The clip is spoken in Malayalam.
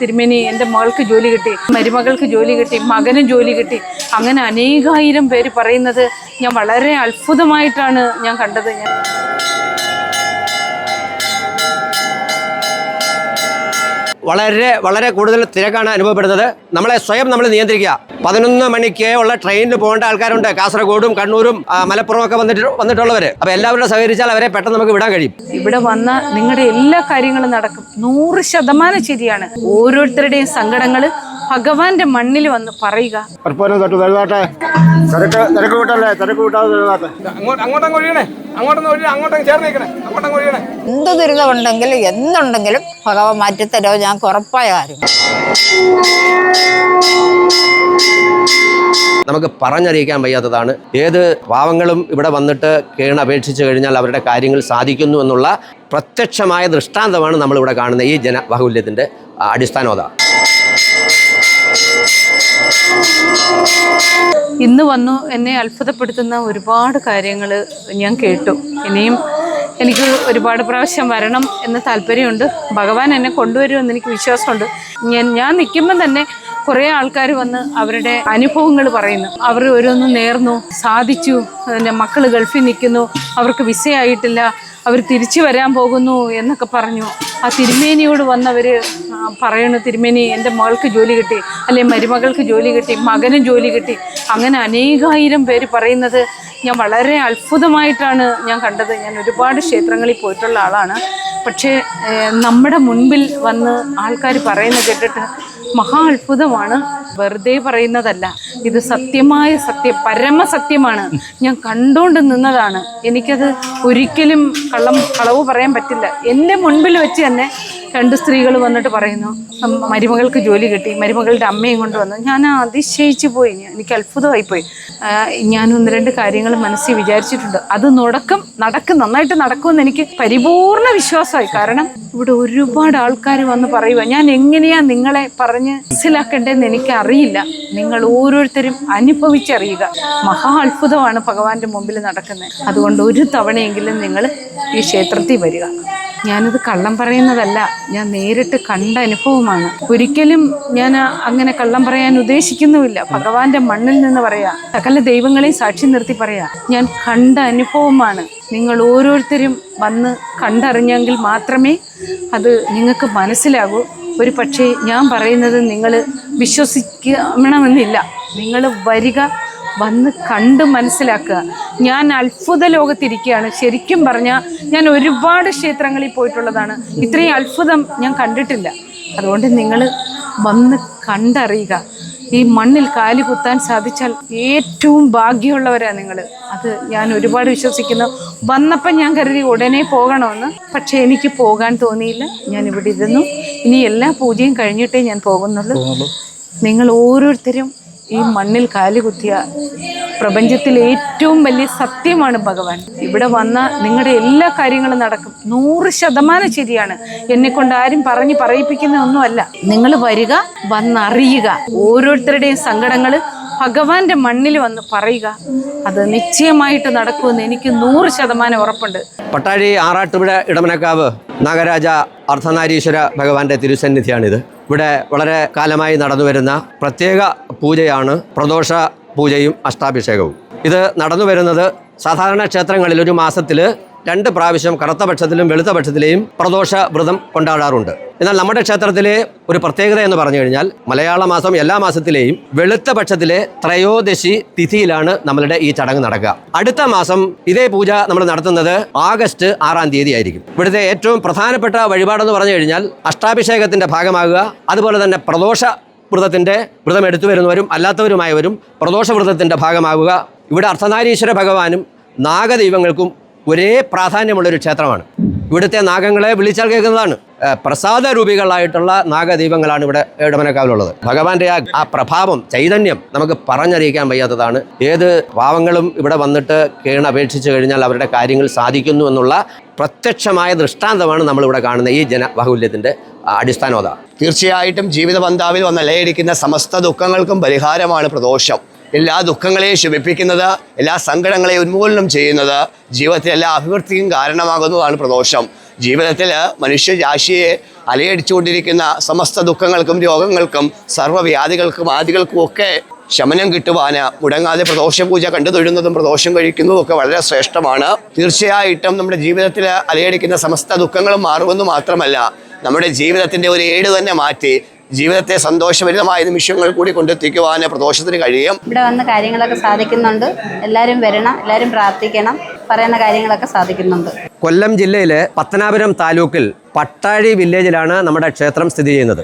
തിരുമേനി എന്റെ മകൾക്ക് ജോലി കിട്ടി മരുമകൾക്ക് ജോലി കിട്ടി മകനും ജോലി കിട്ടി. അങ്ങനെ അനേകായിരം പേര് പറയുന്നത് ഞാൻ വളരെ അത്ഭുതമായിട്ടാണ് ഞാൻ കണ്ടത്. ഞാൻ വളരെ വളരെ കൂടുതൽ തിരക്കാണ് അനുഭവപ്പെടുന്നത്. നമ്മളെ സ്വയം നമ്മൾ നിയന്ത്രിക്കുക. പതിനൊന്ന് മണിക്ക് ഉള്ള ട്രെയിനിൽ പോകേണ്ട ആൾക്കാരുണ്ട്. കാസർഗോഡും കണ്ണൂരും മലപ്പുറം ഒക്കെ വന്നിട്ട് വന്നിട്ടുള്ളവർ അപ്പോൾ എല്ലാവരും സഹകരിച്ചാൽ അവരെ പെട്ടെന്ന് നമുക്ക് വിടാൻ കഴിയും. ഇവിടെ വന്ന നിങ്ങളുടെ എല്ലാ കാര്യങ്ങളും നടക്കും. നൂറ് ശതമാനം ശരിയാണ്. ഓരോരുത്തരുടെയും സങ്കടങ്ങൾ ഭഗവാന്റെ മണ്ണിൽ വന്ന് പറയുക. പരസ്പരം തൊട്ട് വലുതാട്ടെ തിരക്ക് തിരക്ക് വിട്ടല്ലേ തിരക്ക് വിട്ടാതെ വലുതാട്ടെ അങ്ങോട്ട് അങ്ങോട്ടങ്ങ് ഒഴിയണേ. അങ്ങോട്ടൊന്ന് ഒഴിയണേ അങ്ങോട്ടങ്ങ് ചേർന്ന് നിൽക്കണേ. അങ്ങോട്ടങ്ങ് ഒഴിയണേ. എന്ത് ദുരിതമുണ്ടെങ്കിലും എന്തുണ്ടെങ്കിലും ഭഗവാൻ മാറ്റിത്തരോ ഞാൻ ഉറപ്പായ കാര്യം. നമുക്ക് പറഞ്ഞറിയിക്കാൻ വയ്യാത്തതാണ്. ഏത് പാവങ്ങളും ഇവിടെ വന്നിട്ട് കേണ് അപേക്ഷിച്ച് കഴിഞ്ഞാൽ അവരുടെ കാര്യങ്ങൾ സാധിക്കുന്നു എന്നുള്ള പ്രത്യക്ഷമായ ദൃഷ്ടാന്തമാണ് നമ്മളിവിടെ കാണുന്ന ഈ ജനബാഹുല്യത്തിന്റെ അടിസ്ഥാനത ഇന്ന് വന്നു എന്നെ അത്ഭുതപ്പെടുത്തുന്ന ഒരുപാട് കാര്യങ്ങൾ ഞാൻ കേട്ടു. ഇനിയും എനിക്ക് ഒരുപാട് പ്രാവശ്യം വരണം എന്ന് താല്പര്യമുണ്ട്. ഭഗവാൻ എന്നെ കൊണ്ടുവരുമെന്ന് എനിക്ക് വിശ്വാസമുണ്ട്. ഞാൻ ഞാൻ നിൽക്കുമ്പം തന്നെ കുറേ ആൾക്കാർ വന്ന് അവരുടെ അനുഭവങ്ങൾ പറയുന്നു. അവർ ഓരോന്നും നേർന്നു സാധിച്ചു എന്റെ മക്കൾ ഗൾഫിൽ നിൽക്കുന്നു അവർക്ക് വിസയായിട്ടില്ല അവർ തിരിച്ചു വരാൻ പോകുന്നു എന്നൊക്കെ പറഞ്ഞു. ആ തിരുമേനിയോട് വന്നവർ പറയണു തിരുമേനി എന്റെ മകൾക്ക് ജോലി കിട്ടി അല്ലെ മരുമകൾക്ക് ജോലി കിട്ടി മകനും ജോലി കിട്ടി. അങ്ങനെ അനേകായിരം പേര് പറയുന്നത് ഞാൻ വളരെ അത്ഭുതമായിട്ടാണ് ഞാൻ കണ്ടത്. ഞാൻ ഒരുപാട് ക്ഷേത്രങ്ങളിൽ പോയിട്ടുള്ള ആളാണ്. പക്ഷേ നമ്മുടെ മുൻപിൽ വന്ന് ആൾക്കാർ പറയുന്നത് കേട്ടിട്ട് മഹാ അത്ഭുതമാണ്. വെറുതെ പറയുന്നതല്ല. ഇത് സത്യമായ സത്യം പരമസത്യമാണ്. ഞാൻ കണ്ടുകൊണ്ട് നിന്നതാണ്. എനിക്കത് ഒരിക്കലും കള്ളം കളവ് പറയാൻ പറ്റില്ല. എന്റെ മുൻപിൽ വെച്ച് തന്നെ രണ്ട് സ്ത്രീകൾ വന്നിട്ട് പറയുന്നു "ഉം, മരുമകൾക്ക് ജോലി കിട്ടി മരുമകളുടെ അമ്മയും കൊണ്ടുവന്നു. ഞാൻ അതിശയിച്ചു പോയി എനിക്ക് അത്ഭുതമായി പോയി. ഞാൻ ഒന്ന് രണ്ട് കാര്യങ്ങൾ മനസ്സിൽ വിചാരിച്ചിട്ടുണ്ട്. അത് നടക്കും നടക്കും നന്നായിട്ട് നടക്കുമെന്ന് എനിക്ക് പരിപൂർണ വിശ്വാസമായി. കാരണം ഇവിടെ ഒരുപാട് ആൾക്കാർ വന്ന് പറയുക ഞാൻ എങ്ങനെയാ നിങ്ങളെ പറഞ്ഞ് മനസ്സിലാക്കേണ്ടതെന്ന് എനിക്ക് അറിയില്ല നിങ്ങൾ ഓരോരുത്തരും അനുഭവിച്ചറിയുക. മഹാ അത്ഭുതമാണ് ഭഗവാന്റെ മുമ്പിൽ നടക്കുന്നത്. അതുകൊണ്ട് ഒരു തവണയെങ്കിലും നിങ്ങൾ ഈ ക്ഷേത്രത്തിൽ വരിക. ഞാനത് കള്ളം പറയുന്നതല്ല ഞാൻ നേരിട്ട് കണ്ട അനുഭവമാണ്. ഒരിക്കലും ഞാൻ അങ്ങനെ കള്ളം പറയാൻ ഉദ്ദേശിക്കുന്നുമില്ല. ഭഗവാന്റെ മണ്ണിൽ നിന്ന് പറയാ സകല ദൈവങ്ങളെയും സാക്ഷി നിർത്തി പറയാ ഞാൻ കണ്ട അനുഭവമാണ്. നിങ്ങൾ ഓരോരുത്തരും വന്ന് കണ്ടറിഞ്ഞെങ്കിൽ മാത്രമേ അത് നിങ്ങൾക്ക് മനസ്സിലാകൂ. ഒരു പക്ഷേ ഞാൻ പറയുന്നത് നിങ്ങൾ വിശ്വസിക്കണമെന്നില്ല. നിങ്ങൾ വരിക വന്ന് കണ്ട് മനസ്സിലാക്കുക. ഞാൻ അത്ഭുത ലോകത്തിരിക്കുകയാണ് ശരിക്കും പറഞ്ഞാൽ ഞാൻ ഒരുപാട് ക്ഷേത്രങ്ങളിൽ പോയിട്ടുള്ളതാണ്. ഇത്രയും അത്ഭുതം ഞാൻ കണ്ടിട്ടില്ല. അതുകൊണ്ട് നിങ്ങൾ വന്ന് കണ്ടറിയുക. ഈ മണ്ണിൽ കാലി കുത്താൻ സാധിച്ചാൽ ഏറ്റവും ഭാഗ്യമുള്ളവരാണ് നിങ്ങൾ അത് ഞാൻ ഒരുപാട് വിശ്വസിക്കുന്നു. വന്നപ്പം ഞാൻ കരുതി ഉടനെ പോകണമെന്ന്. പക്ഷേ എനിക്ക് പോകാൻ തോന്നിയില്ല. ഞാൻ ഇവിടെ ഇരുന്നു. ഇനി എല്ലാ പൂജയും കഴിഞ്ഞിട്ടേ ഞാൻ പോകുന്നുള്ളൂ. നിങ്ങൾ ഓരോരുത്തരും ഈ മണ്ണിൽ കാലി കുത്തിയ പ്രപഞ്ചത്തിൽ ഏറ്റവും വലിയ സത്യമാണ് ഭഗവാൻ. ഇവിടെ വന്ന നിങ്ങളുടെ എല്ലാ കാര്യങ്ങളും നടക്കും. നൂറ് ശതമാനം ശരിയാണ്. എന്നെ കൊണ്ട് ആരും പറഞ്ഞ് പറയിപ്പിക്കുന്ന ഒന്നുമല്ല. നിങ്ങൾ വരിക വന്നറിയുക. ഓരോരുത്തരുടെയും സങ്കടങ്ങൾ ഭഗവാന്റെ മണ്ണിൽ വന്ന് പറയുക. അത് നിശ്ചയമായിട്ട് നടക്കുമെന്ന് എനിക്ക് നൂറ് ശതമാനം ഉറപ്പുണ്ട്. പട്ടാഴി ആറാട്ടുപുഴ ഇടമനക്കാവ് നാഗരാജ അർദ്ധനാരീശ്വര ഭഗവാന്റെ തിരുസന്നിധിയാണിത്. ഇവിടെ വളരെ കാലമായി നടന്നു വരുന്ന പ്രത്യേക പൂജയാണ് പ്രദോഷ പൂജയും അഷ്ടാഭിഷേകവും. ഇത് നടന്നു വരുന്നത് സാധാരണ ക്ഷേത്രങ്ങളിൽ ഒരു മാസത്തിൽ രണ്ട് പ്രാവശ്യം കറുത്ത പക്ഷത്തിലും വെളുത്ത പക്ഷത്തിലെയും പ്രദോഷ വ്രതം കൊണ്ടാടാറുണ്ട്. എന്നാൽ നമ്മുടെ ക്ഷേത്രത്തിലെ ഒരു പ്രത്യേകത എന്ന് പറഞ്ഞു കഴിഞ്ഞാൽ മലയാള മാസം എല്ലാ മാസത്തിലെയും വെളുത്ത പക്ഷത്തിലെ ത്രയോദശി തിഥിയിലാണ് നമ്മളുടെ ഈ ചടങ്ങ് നടക്കുക. അടുത്ത മാസം ഇതേ പൂജ നമ്മൾ നടത്തുന്നത് ആഗസ്റ്റ് ആറാം തീയതി ആയിരിക്കും. ഇവിടുത്തെ ഏറ്റവും പ്രധാനപ്പെട്ട വഴിപാടെന്ന് പറഞ്ഞു കഴിഞ്ഞാൽ അഷ്ടാഭിഷേകത്തിന്റെ ഭാഗമാകുക അതുപോലെ തന്നെ പ്രദോഷ വ്രതത്തിന്റെ വ്രതം എടുത്തു വരുന്നവരും അല്ലാത്തവരുമായവരും പ്രദോഷ വ്രതത്തിന്റെ ഭാഗമാകുക ഇവിടെ അർദ്ധനാരീശ്വര ഭഗവാനും നാഗദൈവങ്ങൾക്കും ഒരേ പ്രാധാന്യമുള്ളൊരു ക്ഷേത്രമാണ്. ഇവിടുത്തെ നാഗങ്ങളെ വിളിച്ചാൽ കേൾക്കുന്നതാണ്. പ്രസാദ രൂപികളായിട്ടുള്ള നാഗദൈവങ്ങളാണ് ഇവിടെ ഇടമനക്കാവിലുള്ളത് ഭഗവാന്റെ ആ പ്രഭാവം ചൈതന്യം നമുക്ക് പറഞ്ഞറിയിക്കാൻ വയ്യാത്തതാണ്. ഏത് പാവങ്ങളും ഇവിടെ വന്നിട്ട് കേണ അപേക്ഷിച്ച് കഴിഞ്ഞാൽ അവരുടെ കാര്യങ്ങൾ സാധിക്കുന്നു എന്നുള്ള പ്രത്യക്ഷമായ ദൃഷ്ടാന്തമാണ് നമ്മളിവിടെ കാണുന്ന ഈ ജനബാഹുല്യത്തിന്റെ അടിസ്ഥാനത തീർച്ചയായിട്ടും ജീവിത പന്താവിൽ വന്ന ലയടിക്കുന്ന സമസ്ത ദുഃഖങ്ങൾക്കും പരിഹാരമാണ് പ്രദോഷം. എല്ലാ ദുഃഖങ്ങളെയും ശമിപ്പിക്കുന്നത് എല്ലാ സങ്കടങ്ങളെയും ഉന്മൂലനം ചെയ്യുന്നത് ജീവിതത്തിലെ എല്ലാ അഭിവൃദ്ധിക്കും കാരണമാകുന്നതാണ് പ്രദോഷം. ജീവിതത്തിൽ മനുഷ്യരാശിയെ അലയടിച്ചുകൊണ്ടിരിക്കുന്ന സമസ്ത ദുഃഖങ്ങൾക്കും രോഗങ്ങൾക്കും സർവവ്യാധികൾക്കും ആദികൾക്കും ഒക്കെ ശമനം കിട്ടുവാന് മുടങ്ങാതെ പ്രദോഷ പൂജ കണ്ടു തൊഴുന്നതും പ്രദോഷം കഴിക്കുന്നതും ഒക്കെ വളരെ ശ്രേഷ്ഠമാണ്. തീർച്ചയായിട്ടും നമ്മുടെ ജീവിതത്തിൽ അലയടിക്കുന്ന സമസ്ത ദുഃഖങ്ങളും മാറുമെന്ന് മാത്രമല്ല നമ്മുടെ ജീവിതത്തിന്റെ ഒരു ഏട് തന്നെ മാറ്റി ജീവിതത്തെ സന്തോഷഭരിതമായ നിമിഷങ്ങൾ കൂടി കൊണ്ടെത്തിക്കുവാൻ പ്രദോഷത്തിന് കഴിയും. ഇവിടെ വന്ന് കാര്യങ്ങളൊക്കെ സാധിക്കുന്നുണ്ട്. എല്ലാവരും വരണം എല്ലാവരും പ്രാർത്ഥിക്കണം പറയുന്ന കാര്യങ്ങളൊക്കെ സാധിക്കുന്നുണ്ട്. കൊല്ലം ജില്ലയിലെ പത്തനാപുരം താലൂക്കിൽ പട്ടാഴി വില്ലേജിലാണ് നമ്മുടെ ക്ഷേത്രം സ്ഥിതി ചെയ്യുന്നത്.